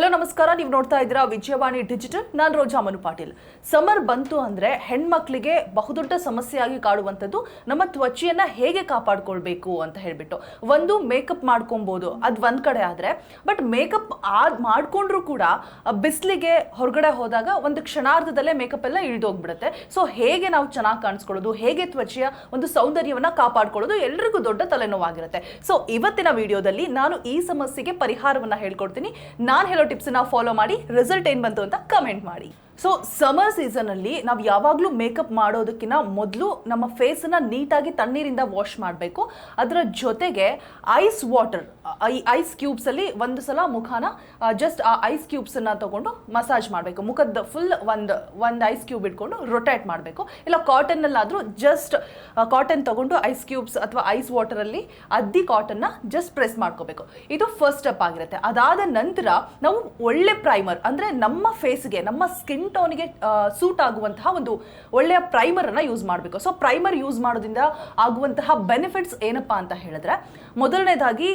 Hello ನಮಸ್ಕಾರ. ನೀವು ನೋಡ್ತಾ ಇದ್ದೀರಾ ವಿಜಯವಾಣಿ ಡಿಜಿಟಲ್. ನಾನು ರೋಜಾ ಮನು ಪಾಟೀಲ್. ಸಮರ್ ಬಂತು ಅಂದ್ರೆ ಹೆಣ್ಮಕ್ಳಿಗೆ ಬಹುದೊಡ್ಡ ಸಮಸ್ಯೆಯಾಗಿ ಕಾಡುವಂಥದ್ದು ನಮ್ಮ ತ್ವಚೆಯನ್ನು ಹೇಗೆ ಕಾಪಾಡ್ಕೊಳ್ಬೇಕು ಅಂತ ಹೇಳಿಬಿಟ್ಟು. ಒಂದು ಮೇಕಪ್ ಮಾಡ್ಕೊಬೋದು. ಅದು ಒಂದ್ ಕಡೆ ಆದರೆ. ಬಟ್ ಮೇಕಪ್ ಆದ ಮಾಡಿಕೊಂಡ್ರೂ ಕೂಡ ಬಿಸಿಲಿಗೆ ಹೊರಗಡೆ ಹೋದಾಗ ಒಂದು ಕ್ಷಣಾರ್ಧದಲ್ಲೇ ಮೇಕಪ್ ಎಲ್ಲ ಇಳಿದೋಗ್ಬಿಡುತ್ತೆ. ಸೊ ಹೇಗೆ ನಾವು ಚೆನ್ನಾಗಿ ಕಾಣಿಸ್ಕೊಳ್ಳೋದು? ಹೇಗೆ ತ್ವಚೆಯ ಒಂದು ಸೌಂದರ್ಯವನ್ನ ಕಾಪಾಡ್ಕೊಳ್ಳೋದು? ಎಲ್ರಿಗೂ ದೊಡ್ಡ ತಲೆನೋವಾಗಿರುತ್ತೆ. ಸೊ ಇವತ್ತಿನ ವಿಡಿಯೋದಲ್ಲಿ ನಾನು ಈ ಸಮಸ್ಯೆಗೆ ಪರಿಹಾರವನ್ನ ಹೇಳ್ಕೊಡ್ತೀನಿ. ನಾನು ಹೇಳೋ ಟಿಪ್ಸನ್ನ ಫಾಲೋ ಮಾಡಿ ರಿಸಲ್ಟ್ ಏನು ಬಂತು ಅಂತ ಕಮೆಂಟ್ ಮಾಡಿ. ಸೊ ಸಮರ್ ಸೀಸನ್ ಅಲ್ಲಿ ನಾವು ಯಾವಾಗಲೂ ಮೇಕಪ್ ಮಾಡೋದಕ್ಕಿಂತ ಮೊದಲು ನಮ್ಮ ಫೇಸನ್ನು ನೀಟಾಗಿ ತಣ್ಣೀರಿಂದ ವಾಶ್ ಮಾಡಬೇಕು. ಅದರ ಜೊತೆಗೆ ice water I ice cubes ಅಲ್ಲಿ ಒಂದು ಸಲ ಮುಖನ ಜಸ್ಟ್ ಆ ಐಸ್ ಕ್ಯೂಬ್ಸ್ ಅನ್ನ ತಗೊಂಡು ಮಸಾಜ್ ಮಾಡಬೇಕು. ಮುಖದ ಫುಲ್ ಒಂದು ಒಂದು ಐಸ್ ಕ್ಯೂಬ್ ಇಟ್ಕೊಂಡು ರೊಟೇಟ್ ಮಾಡಬೇಕು. ಇಲ್ಲ ಕಾಟನ್ ಅಲ್ಲಾದ್ರೂ ಜಸ್ಟ್ ಕಾಟನ್ ತಗೊಂಡು ಐಸ್ ಕ್ಯೂಬ್ಸ್ ಅಥವಾ ಐಸ್ ವಾಟರ್ ಅಲ್ಲಿ ಅದ್ದಿ ಕಾಟನ್ನ ಜಸ್ಟ್ ಪ್ರೆಸ್ ಮಾಡ್ಕೋಬೇಕು. ಇದು ಫಸ್ಟ್ ಸ್ಟೆಪ್ ಆಗಿರುತ್ತೆ. ಅದಾದ ನಂತರ ನಾವು ಒಳ್ಳೆ ಪ್ರೈಮರ್ ಅಂದ್ರೆ ನಮ್ಮ ಫೇಸ್ಗೆ ನಮ್ಮ ಸ್ಕಿನ್ ಟೋನ್ಗೆ ಸೂಟ್ ಆಗುವಂತಹ ಒಂದು ಒಳ್ಳೆಯ ಪ್ರೈಮರ್ ಅನ್ನ ಯೂಸ್ ಮಾಡಬೇಕು. ಸೊ ಪ್ರೈಮರ್ ಯೂಸ್ ಮಾಡೋದ್ರಿಂದ ಆಗುವಂತಹ ಬೆನಿಫಿಟ್ಸ್ ಏನಪ್ಪಾ ಅಂತ ಹೇಳಿದ್ರೆ, ಮೊದಲನೇದಾಗಿ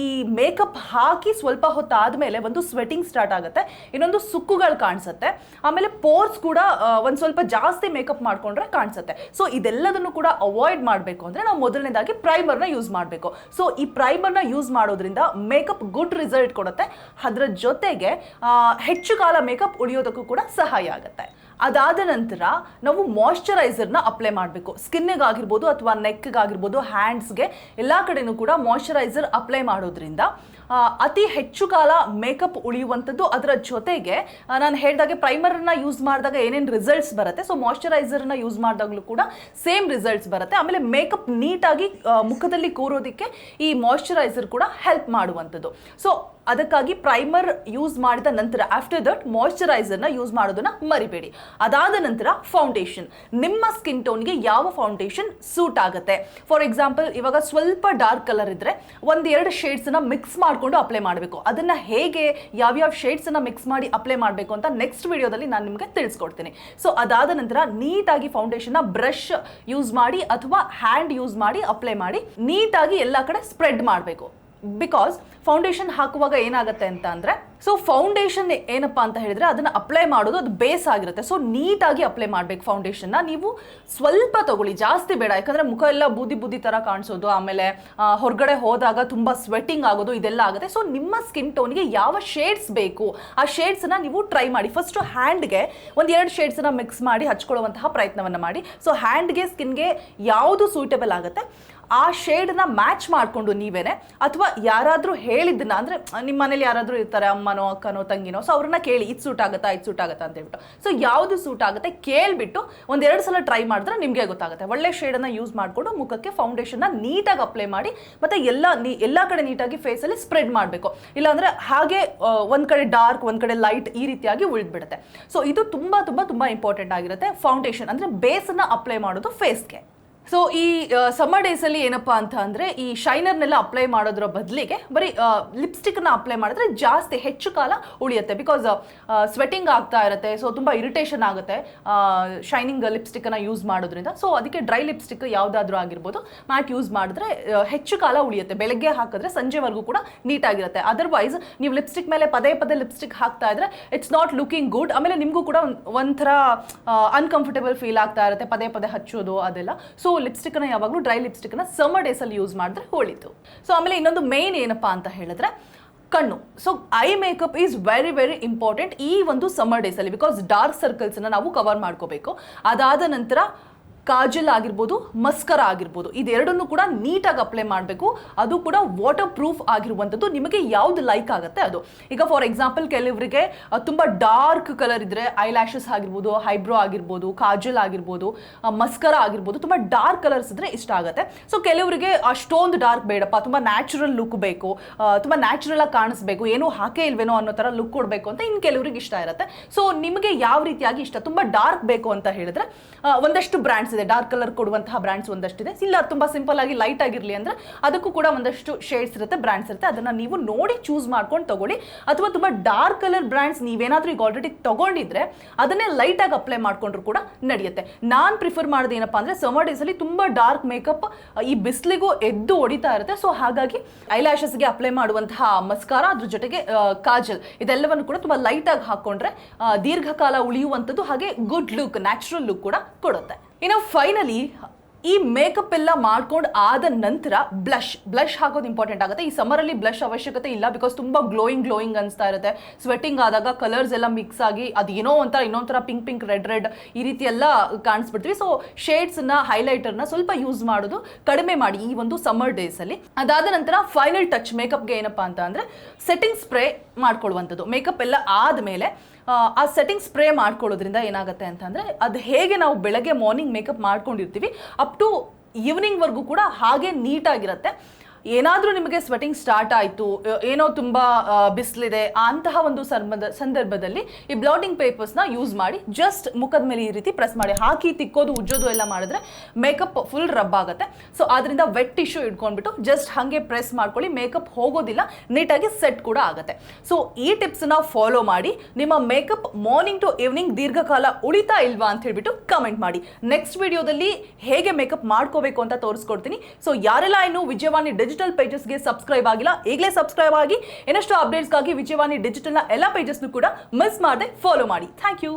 ಈ ಮೇಕಪ್ ಹಾಕಿ ಸ್ವಲ್ಪ ಹೊತ್ತಾದ್ಮೇಲೆ ಒಂದು ಸ್ವೆಟಿಂಗ್ ಸ್ಟಾರ್ಟ್ ಆಗುತ್ತೆ, ಇನ್ನೊಂದು ಸುಕ್ಕುಗಳು ಕಾಣಿಸುತ್ತೆ, ಆಮೇಲೆ ಪೋರ್ಸ್ ಕೂಡ ಒಂದ್ ಸ್ವಲ್ಪ ಜಾಸ್ತಿ ಮೇಕಪ್ ಮಾಡ್ಕೊಂಡ್ರೆ ಕಾಣಿಸುತ್ತೆ. ಸೊ ಇದೆಲ್ಲದನ್ನು ಕೂಡ ಅವಾಯ್ಡ್ ಮಾಡಬೇಕು ಅಂದ್ರೆ ನಾವು ಮೊದಲನೇದಾಗಿ ಪ್ರೈಮರ್ನ ಯೂಸ್ ಮಾಡಬೇಕು. ಸೊ ಈ ಪ್ರೈಮರ್ನ ಯೂಸ್ ಮಾಡೋದ್ರಿಂದ ಮೇಕಪ್ ಗುಡ್ ರಿಸಲ್ಟ್ ಕೊಡುತ್ತೆ. ಅದರ ಜೊತೆಗೆ ಹೆಚ್ಚು ಕಾಲ ಮೇಕಪ್ ಉಳಿಯೋದಕ್ಕೂ ಕೂಡ ಸಹಾಯ ಆಗುತ್ತೆ. ಅದಾದ ನಂತರ ನಾವು ಮಾಯಶ್ಚರೈಸರ್ನ ಅಪ್ಲೈ ಮಾಡಬೇಕು. ಸ್ಕಿನ್ನಿಗಾಗಿರ್ಬೋದು ಅಥವಾ ನೆಕ್ಗಾಗಿರ್ಬೋದು ಹ್ಯಾಂಡ್ಸ್ಗೆ ಎಲ್ಲ ಕಡೆನೂ ಕೂಡ ಮಾಯಶ್ಚರೈಸರ್ ಅಪ್ಲೈ ಮಾಡೋದ್ರಿಂದ ಅತಿ ಹೆಚ್ಚು ಕಾಲ ಮೇಕಪ್ ಉಳಿಯುವಂಥದ್ದು ಅದರ ಜೊತೆಗೆ ನಾನು ಹೇಳಿದಾಗೆ ಪ್ರೈಮರನ್ನ ಯೂಸ್ ಮಾಡಿದಾಗ ಏನೇನು ರಿಸಲ್ಟ್ಸ್ ಬರುತ್ತೆ ಸೊ ಮಾಯಶ್ಚರೈಸರ್ನ ಯೂಸ್ ಮಾಡಿದಾಗಲೂ ಕೂಡ ಸೇಮ್ ರಿಸಲ್ಟ್ಸ್ ಬರುತ್ತೆ. ಆಮೇಲೆ ಮೇಕಪ್ ನೀಟಾಗಿ ಮುಖದಲ್ಲಿ ಕೂರೋದಕ್ಕೆ ಈ ಮಾಯಶ್ಚರೈಸರ್ ಕೂಡ ಹೆಲ್ಪ್ ಮಾಡುವಂಥದ್ದು. ಸೊ ಅದಕ್ಕಾಗಿ ಪ್ರೈಮರ್ ಯೂಸ್ ಮಾಡಿದ ನಂತರ ಆಫ್ಟರ್ ದಟ್ ಮಾಯಶ್ಚರೈಸರ್ನ ಯೂಸ್ ಮಾಡೋದನ್ನ ಮರಿಬೇಡಿ. ಅದಾದ ನಂತರ ಫೌಂಡೇಶನ್ ನಿಮ್ಮ ಸ್ಕಿನ್ ಟೋನ್ಗೆ ಯಾವ ಫೌಂಡೇಶನ್ ಸೂಟ್ ಆಗುತ್ತೆ? ಫಾರ್ ಎಕ್ಸಾಂಪಲ್ ಇವಾಗ ಸ್ವಲ್ಪ ಡಾರ್ಕ್ ಕಲರ್ ಇದ್ರೆ ಒಂದೆರಡು ಶೇಡ್ಸನ್ನ ಮಿಕ್ಸ್ ಮಾಡಿಕೊಂಡು ಅಪ್ಲೈ ಮಾಡಬೇಕು. ಅದನ್ನ ಹೇಗೆ, ಯಾವ್ಯಾವ ಶೇಡ್ಸನ್ನು ಮಿಕ್ಸ್ ಮಾಡಿ ಅಪ್ಲೈ ಮಾಡಬೇಕು ಅಂತ ನೆಕ್ಸ್ಟ್ ವಿಡಿಯೋದಲ್ಲಿ ನಾನು ನಿಮಗೆ ತಿಳಿಸ್ಕೊಡ್ತೀನಿ. ಸೊ ಅದಾದ ನಂತರ ನೀಟಾಗಿ ಫೌಂಡೇಶನ್ನ ಬ್ರಷ್ ಯೂಸ್ ಮಾಡಿ ಅಥವಾ ಹ್ಯಾಂಡ್ ಯೂಸ್ ಮಾಡಿ ಅಪ್ಲೈ ಮಾಡಿ ನೀಟಾಗಿ ಎಲ್ಲ ಕಡೆ ಸ್ಪ್ರೆಡ್ ಮಾಡಬೇಕು. ಬಿಕಾಸ್ ಫೌಂಡೇಶನ್ ಹಾಕುವಾಗ ಏನಾಗುತ್ತೆ ಅಂತ ಅಂದರೆ ಸೊ ಫೌಂಡೇಶನ್ ಏನಪ್ಪ ಅಂತ ಹೇಳಿದ್ರೆ ಅದನ್ನ ಅಪ್ಲೈ ಮಾಡೋದು ಅದು ಬೇಸ್ ಆಗಿರುತ್ತೆ. ಸೊ ನೀಟಾಗಿ ಅಪ್ಲೈ ಮಾಡ್ಬೇಕು ಫೌಂಡೇಶನ್ನ ನೀವು ಸ್ವಲ್ಪ ತಗೊಳ್ಳಿ, ಜಾಸ್ತಿ ಬೇಡ. ಯಾಕಂದ್ರೆ ಮುಖ ಎಲ್ಲ ಬೂದಿ ಬೂದಿ ತರ ಕಾಣಿಸೋದು, ಆಮೇಲೆ ಹೊರಗಡೆ ಹೋದಾಗ ತುಂಬಾ ಸ್ವೆಟ್ಟಿಂಗ್ ಆಗೋದು, ಇದೆಲ್ಲ ಆಗುತ್ತೆ. ಸೊ ನಿಮ್ಮ ಸ್ಕಿನ್ ಟೋನ್ಗೆ ಯಾವ ಶೇಡ್ಸ್ ಬೇಕು, ಆ ಶೇಡ್ಸನ್ನು ನೀವು ಟ್ರೈ ಮಾಡಿ. ಫಸ್ಟ್ ಹ್ಯಾಂಡ್ಗೆ ಒಂದು ಎರಡು ಶೇಡ್ಸ್ನ ಮಿಕ್ಸ್ ಮಾಡಿ ಹಚ್ಕೊಳ್ಳುವಂತಹ ಪ್ರಯತ್ನವನ್ನು ಮಾಡಿ. ಸೊ ಹ್ಯಾಂಡ್ಗೆ ಸ್ಕಿನ್ಗೆ ಯಾವುದು ಸೂಟಬಲ್ ಆಗುತ್ತೆ? ಆ ಶೇಡ್ನ ಮ್ಯಾಚ್ ಮಾಡಿಕೊಂಡು ನೀವೇನೆ? ಅಥವಾ ಯಾರಾದರೂ ಹೇಳಿದ್ದನ್ನ, ಅಂದರೆ ನಿಮ್ಮ ಮನೇಲಿ ಯಾರಾದರೂ ಇರ್ತಾರೆ, ಅಮ್ಮನೋ, ಅಕ್ಕನೋ, ತಂಗಿನೋ, ಸೊ ಅವ್ರನ್ನ ಕೇಳಿ, ಇದು ಸೂಟ್ ಆಗುತ್ತಾ, ಇದು ಸೂಟ್ ಆಗುತ್ತಾ ಅಂತ ಹೇಳ್ಬಿಟ್ಟು. ಸೊ ಯಾವುದು ಸೂಟ್ ಆಗುತ್ತೆ ಕೇಳಿಬಿಟ್ಟು ಒಂದೆರಡು ಸಲ ಟ್ರೈ ಮಾಡಿದ್ರೆ ನಿಮಗೆ ಗೊತ್ತಾಗುತ್ತೆ. ಒಳ್ಳೆ ಶೇಡನ್ನು ಯೂಸ್ ಮಾಡಿಕೊಂಡು ಮುಖಕ್ಕೆ ಫೌಂಡೇಶನ್ನ ನೀಟಾಗಿ ಅಪ್ಲೈ ಮಾಡಿ, ಮತ್ತು ಎಲ್ಲ ನೀ, ಎಲ್ಲ ಕಡೆ ನೀಟಾಗಿ ಫೇಸಲ್ಲಿ ಸ್ಪ್ರೆಡ್ ಮಾಡಬೇಕು. ಇಲ್ಲಾಂದರೆ ಹಾಗೆ ಒಂದು ಕಡೆ ಡಾರ್ಕ್ ಒಂದು ಕಡೆ ಲೈಟ್ ಈ ರೀತಿಯಾಗಿ ಉಳಿದ್ಬಿಡುತ್ತೆ. ಸೊ ಇದು ತುಂಬ ತುಂಬ ತುಂಬ ಇಂಪಾರ್ಟೆಂಟ್ ಆಗಿರುತ್ತೆ. ಫೌಂಡೇಶನ್ ಅಂದರೆ ಬೇಸನ್ನು ಅಪ್ಲೈ ಮಾಡೋದು ಫೇಸ್ಗೆ ಸೊ ಈ ಸಮ್ಮರ್ ಡೇಸಲ್ಲಿ ಏನಪ್ಪಾ ಅಂತ ಅಂದರೆ ಈ ಶೈನರ್ನೆಲ್ಲ ಅಪ್ಲೈ ಮಾಡೋದ್ರ ಬದಲಿಗೆ ಬರೀ ಲಿಪ್ಸ್ಟಿಕ್ನ ಅಪ್ಲೈ ಮಾಡಿದ್ರೆ ಜಾಸ್ತಿ ಹೆಚ್ಚು ಕಾಲ ಉಳಿಯುತ್ತೆ. ಬಿಕಾಸ್ ಸ್ವೆಟಿಂಗ್ ಆಗ್ತಾ ಇರುತ್ತೆ ಸೊ ತುಂಬ ಇರಿಟೇಷನ್ ಆಗುತ್ತೆ ಶೈನಿಂಗ್ ಲಿಪ್ಸ್ಟಿಕ್ಕನ್ನು ಯೂಸ್ ಮಾಡೋದ್ರಿಂದ. ಸೊ ಅದಕ್ಕೆ ಡ್ರೈ ಲಿಪ್ಸ್ಟಿಕ್ ಯಾವುದಾದ್ರೂ ಆಗಿರ್ಬೋದು ಮ್ಯಾಟ್ ಯೂಸ್ ಮಾಡಿದ್ರೆ ಹೆಚ್ಚು ಕಾಲ ಉಳಿಯುತ್ತೆ. ಬೆಳಗ್ಗೆ ಹಾಕಿದ್ರೆ ಸಂಜೆವರೆಗೂ ಕೂಡ ನೀಟಾಗಿರುತ್ತೆ. ಅದರ್ವೈಸ್ ನೀವು ಲಿಪ್ಸ್ಟಿಕ್ ಮೇಲೆ ಪದೇ ಪದೇ ಲಿಪ್ಸ್ಟಿಕ್ ಹಾಕ್ತಾ ಇದ್ರೆ ಇಟ್ಸ್ ನಾಟ್ ಲುಕಿಂಗ್ ಗುಡ್ ಆಮೇಲೆ ನಿಮಗೂ ಕೂಡ ಒಂಥರ ಅನ್ಕಂಫರ್ಟೇಬಲ್ ಫೀಲ್ ಆಗ್ತಾ ಇರುತ್ತೆ, ಪದೇ ಪದೇ ಹಚ್ಚೋದು ಅದೆಲ್ಲ. ಸೊ ಲಿಪ್ಸ್ಟಿಕ್ನ ಯಾವಾಗಲೂ ಡ್ರೈ ಲಿಪ್ಸ್ಟಿಕ್ನ ಸಮರ್ ಡೇಸಲ್ಲಿ ಯೂಸ್ ಮಾಡಿದ್ರೆ ಹೋಳಿತು ಸೊ ಆಮೇಲೆ ಇನ್ನೊಂದು ಮೇನ್ ಏನಪ್ಪಾ ಅಂತ ಹೇಳಿದ್ರೆ ಕಣ್ಣು. So eye makeup is very very important ಈ ಒಂದು ಸಮ್ಮರ್ ಡೇಸಲ್ಲಿ ಬಿಕಾಸ್ ಡಾರ್ಕ್ ಸರ್ಕಲ್ಸನ್ನು ನಾವು ಕವರ್ ಮಾಡ್ಕೋಬೇಕು. ಅದಾದ ನಂತರ ಕಾಜಲ್ ಆಗಿರ್ಬೋದು, ಮಸ್ಕರ ಆಗಿರ್ಬೋದು, ಇದೆರಡನ್ನು ಕೂಡ ನೀಟಾಗಿ ಅಪ್ಲೈ ಮಾಡಬೇಕು. ಅದು ಕೂಡ ವಾಟರ್ ಪ್ರೂಫ್ ಆಗಿರುವಂಥದ್ದು. ನಿಮಗೆ ಯಾವ್ದು ಲೈಕ್ ಆಗುತ್ತೆ ಅದು. ಈಗ ಫಾರ್ ಎಕ್ಸಾಂಪಲ್ ಕೆಲವರಿಗೆ ತುಂಬ ಡಾರ್ಕ್ ಕಲರ್ ಇದ್ರೆ ಐ ಲ್ಯಾಶಸ್ ಆಗಿರ್ಬೋದು ಹೈಬ್ರೋ ಆಗಿರ್ಬೋದು, ಕಾಜಲ್ ಆಗಿರ್ಬೋದು ಮಸ್ಕರ ಆಗಿರ್ಬೋದು, ತುಂಬ ಡಾರ್ಕ್ ಕಲರ್ಸ್ ಇದ್ರೆ ಇಷ್ಟ ಆಗುತ್ತೆ. ಸೊ ಕೆಲವರಿಗೆ ಅಷ್ಟೊಂದು ಡಾರ್ಕ್ ಬೇಡಪ್ಪ, ತುಂಬ ನ್ಯಾಚುರಲ್ ಲುಕ್ ಬೇಕು ತುಂಬ ನ್ಯಾಚುರಲ್ ಆಗಿ ಕಾಣಿಸ್ಬೇಕು, ಏನೂ ಹಾಕೇ ಇಲ್ವೇನೋ ಅನ್ನೋ ಥರ ಲುಕ್ ಕೊಡಬೇಕು ಅಂತ ಇನ್ನು ಕೆಲವರಿಗೆ ಇಷ್ಟ ಇರುತ್ತೆ. ಸೊ ನಿಮಗೆ ಯಾವ ರೀತಿಯಾಗಿ ಇಷ್ಟ? ತುಂಬ ಡಾರ್ಕ್ ಬೇಕು ಅಂತ ಹೇಳಿದ್ರೆ ಒಂದಷ್ಟು ಬ್ರ್ಯಾಂಡ್ಸ್ ಬ್ರ್ಯಾಂಡ್ಸ್ ಇದೆ. ಡಾರ್ಕ್ ಕಲರ್ ಕೊಡುವಂತಹ ಬ್ರ್ಯಾಂಡ್ಸ್ ಒಂದಷ್ಟಿದೆ. ಇಲ್ಲ ತುಂಬಾ ಸಿಂಪಲ್ ಆಗಿ ಲೈಟ್ ಆಗಿರಲಿ ಅಂದ್ರೆ ಅದಕ್ಕೂ ಕೂಡ ಒಂದಷ್ಟು ಶೇಡ್ಸ್ ಇರುತ್ತೆ ಬ್ರ್ಯಾಂಡ್ಸ್ ಇರುತ್ತೆ. ಅದನ್ನ ನೀವು ನೋಡಿ ಚೂಸ್ ಮಾಡ್ಕೊಂಡು ತಗೊಳ್ಳಿ. ಅಥವಾ ತುಂಬಾ ಡಾರ್ಕ್ ಕಲರ್ ಬ್ರ್ಯಾಂಡ್ಸ್ ನೀವೇನಾದರೂ ಈಗ ಆಲ್ರೆಡಿ ತಗೊಂಡಿದ್ರೆ ಅದನ್ನೇ ಲೈಟ್ ಆಗಿ ಅಪ್ಲೈ ಮಾಡ್ಕೊಂಡ್ರು ಕೂಡ ನಡೆಯುತ್ತೆ. ನಾನು ಪ್ರಿಫರ್ ಮಾಡೋದು ಏನಪ್ಪಾ ಅಂದ್ರೆ ಸಮರ್ ಡೇಸ್ ಅಲ್ಲಿ ತುಂಬಾ ಡಾರ್ಕ್ ಮೇಕಪ್ ಈ ಬಿಸಿಲಿಗೂ ಎದ್ದು ಹೊಡಿತಾ ಇರುತ್ತೆ. ಸೊ ಹಾಗಾಗಿ ಐಲ್ಯಾಶಸ್ಗೆ ಅಪ್ಲೈ ಮಾಡುವಂತಹ ಮಸ್ಕಾರ ಅದ್ರ ಜೊತೆಗೆ ಕಾಜಲ್ ಇದೆಲ್ಲವನ್ನು ಕೂಡ ತುಂಬಾ ಲೈಟಾಗಿ ಹಾಕೊಂಡ್ರೆ ದೀರ್ಘಕಾಲ ಉಳಿಯುವಂಥದ್ದು ಹಾಗೆ ಗುಡ್ ಲುಕ್ ನ್ಯಾಚುರಲ್ ಲುಕ್ ಕೂಡ ಕೊಡುತ್ತೆ. ಇನ್ನು ಫೈನಲಿ ಈ ಮೇಕಪ್ ಎಲ್ಲ ಮಾಡ್ಕೊಂಡು ಆದ ನಂತರ ಬ್ಲಷ್ ಬ್ಲಷ್ ಹಾಕೋದು ಇಂಪಾರ್ಟೆಂಟ್ ಆಗುತ್ತೆ. ಈ ಸಮ್ಮರಲ್ಲಿ ಬ್ಲಷ್ ಅವಶ್ಯಕತೆ ಇಲ್ಲ ಬಿಕಾಸ್ ತುಂಬಾ ಗ್ಲೋಯಿಂಗ್ ಗ್ಲೋಯಿಂಗ್ ಅನಿಸ್ತಾ ಇರುತ್ತೆ. ಸ್ವೆಟ್ಟಿಂಗ್ ಆದಾಗ ಕಲರ್ಸ್ ಎಲ್ಲ ಮಿಕ್ಸ್ ಆಗಿ ಅದು ಏನೋ ಒಂಥರ, ಇನ್ನೊಂಥರ ಪಿಂಕ್ ಪಿಂಕ್ ರೆಡ್ ರೆಡ್ ಈ ರೀತಿ ಎಲ್ಲ ಕಾಣಿಸ್ಬಿಡ್ತೀವಿ. ಸೊ ಶೇಡ್ಸ್ನ ಹೈಲೈಟರ್ನ ಸ್ವಲ್ಪ ಯೂಸ್ ಮಾಡೋದು ಕಡಿಮೆ ಮಾಡಿ ಈ ಒಂದು ಸಮ್ಮರ್ ಡೇಸಲ್ಲಿ ಅದಾದ ನಂತರ ಫೈನಲ್ ಟಚ್ ಮೇಕಪ್ಗೆ ಏನಪ್ಪ ಅಂತ ಅಂದರೆ ಸೆಟ್ಟಿಂಗ್ ಸ್ಪ್ರೇ ಮಾಡ್ಕೊಳ್ಳುವಂಥದ್ದು. ಮೇಕಪ್ ಎಲ್ಲ ಆದಮೇಲೆ ಆ ಸೆಟ್ಟಿಂಗ್ ಸ್ಪ್ರೇ ಮಾಡ್ಕೊಳ್ಳೋದ್ರಿಂದ ಏನಾಗುತ್ತೆ ಅಂತಂದರೆ ಅದು ಹೇಗೆ ನಾವು ಬೆಳಗ್ಗೆ ಮಾರ್ನಿಂಗ್ ಮೇಕಪ್ ಮಾಡ್ಕೊಂಡಿರ್ತೀವಿ ಅಪ್ ಟು ಈವ್ನಿಂಗ್ವರೆಗೂ ಕೂಡ ಹಾಗೆ ನೀಟಾಗಿರುತ್ತೆ ಏನಾದರೂ ನಿಮಗೆ ಸ್ವೆಟಿಂಗ್ ಸ್ಟಾರ್ಟ್ ಆಯಿತು ಏನೋ ತುಂಬ ಬಿಸಿಲಿದೆ ಅಂತಹ ಒಂದು ಸಂಬಂಧ, ಸಂದರ್ಭದಲ್ಲಿ ಈ ಬ್ಲೌಟಿಂಗ್ ಪೇಪರ್ಸ್ನ ಯೂಸ್ ಮಾಡಿ ಜಸ್ಟ್ ಮುಖದ ಮೇಲೆ ಈ ರೀತಿ ಪ್ರೆಸ್ ಮಾಡಿ. ಹಾಕಿ, ತಿಕ್ಕೋದು, ಉಜ್ಜೋದು ಎಲ್ಲ ಮಾಡಿದ್ರೆ ಮೇಕಪ್ ಫುಲ್ ರಬ್ ಆಗುತ್ತೆ. ಸೊ ಅದರಿಂದ ವೆಟ್ ಟಿಶ್ಯೂ ಇಟ್ಕೊಂಡ್ಬಿಟ್ಟು ಜಸ್ಟ್ ಹಾಗೆ ಪ್ರೆಸ್ ಮಾಡ್ಕೊಳ್ಳಿ. ಮೇಕಪ್ ಹೋಗೋದಿಲ್ಲ, ನೀಟಾಗಿ ಸೆಟ್ ಕೂಡ ಆಗುತ್ತೆ. ಸೊ ಈ ಟಿಪ್ಸ್ನ ಫಾಲೋ ಮಾಡಿ, ನಿಮ್ಮ ಮೇಕಪ್ ಮಾರ್ನಿಂಗ್ ಟು ಈವ್ನಿಂಗ್ ದೀರ್ಘಕಾಲ ಉಳಿತಾ ಇಲ್ವಾ ಅಂತ ಹೇಳ್ಬಿಟ್ಟು ಕಮೆಂಟ್ ಮಾಡಿ. ನೆಕ್ಸ್ಟ್ ವಿಡಿಯೋದಲ್ಲಿ ಹೇಗೆ ಮೇಕಪ್ ಮಾಡ್ಕೋಬೇಕು ಅಂತ ತೋರಿಸ್ಕೊಡ್ತೀನಿ. ಸೊ ಯಾರೆಲ್ಲ ಇನ್ನು ವಿಜಯವಾಣಿ ಡಿಜಿಟಲ್ ಪೇಜಸ್ಗೆ ಸಬ್ಸ್ಕ್ರೈಬ್ ಆಗಿಲ್ಲ, ಈಗಲೇ ಸಬ್ಸ್ಕ್ರೈಬ್ ಆಗಿ, ಇನ್ನಷ್ಟು ಅಪ್ಡೇಟ್ಸ್ಗಾಗಿ ವಿಜಯವಾಣಿ ಡಿಜಿಟಲ್ನ ಎಲ್ಲ ಪೇಜಸ್ನು ಕೂಡ ಮಿಸ್ ಮಾಡದೆ ಫಾಲೋ ಮಾಡಿ. Thank you